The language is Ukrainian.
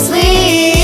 sleep.